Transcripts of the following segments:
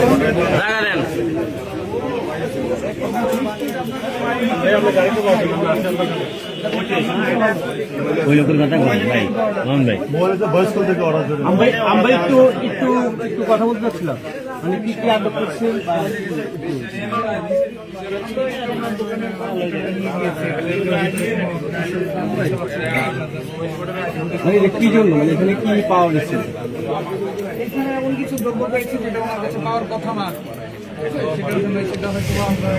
জায়গা দেন। ওই লোকের কথা বল ভাই মোহন ভাই। আমরা আমরা একটু একটু একটু কথা বলতে চাচ্ছিলাম। মানে কি কি আদর করছেন? মানে এটা কি জন্য? মানে এখানে কি পাওয়া গেছে? এখানে এমন কিছু দ্রব্য পেয়েছি যেটা আমার কাছে পাওয়ার কথা না। সেটা হয়তো আমরা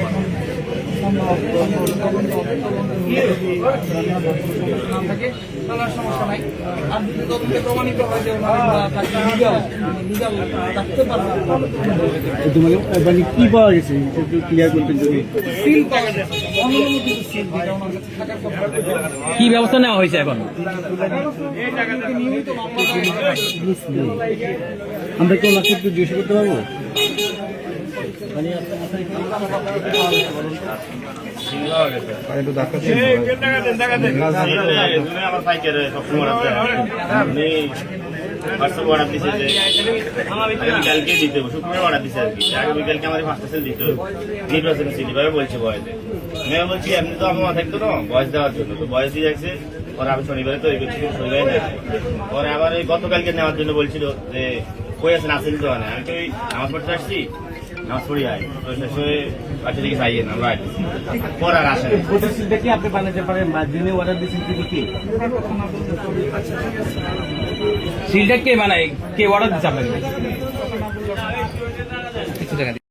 মানে কি পাওয়া গেছে কি ব্যবস্থা নেওয়া হয়েছে এখন। আমরা কেউ লাখ জিজ্ঞাসা করতে পারব আমার অর্ডার দিছে আর কি আগামীকালকে আমার পাঁচটা সেল দিতে হবে নির্বাচন সিটি ভাবে বলছে বয়সে মেয়ে বলছি এমনি তো আমার থাকতো না বয়স দেওয়ার জন্য তো বয়স দিয়ে যাচ্ছে পরে আমি শনিবারে তৈরি করছি শনিবারে পরে আবার ওই গতকালকে নেওয়ার জন্য বলছিল যে কই আছেন? আসেন তো আমি তো নামাজ পড়তে আসছি। নামাজ পড়ি আয় তো শেষ হয়ে বাচ্চা না রাইট পর আর আসেন প্রতিশ্রুতিটা কি আপনি বানাতে পারেন বা যিনি অর্ডার দিয়েছেন তিনি কি সিলটা কে বানায়? কে অর্ডার দিচ্ছে আপনাকে?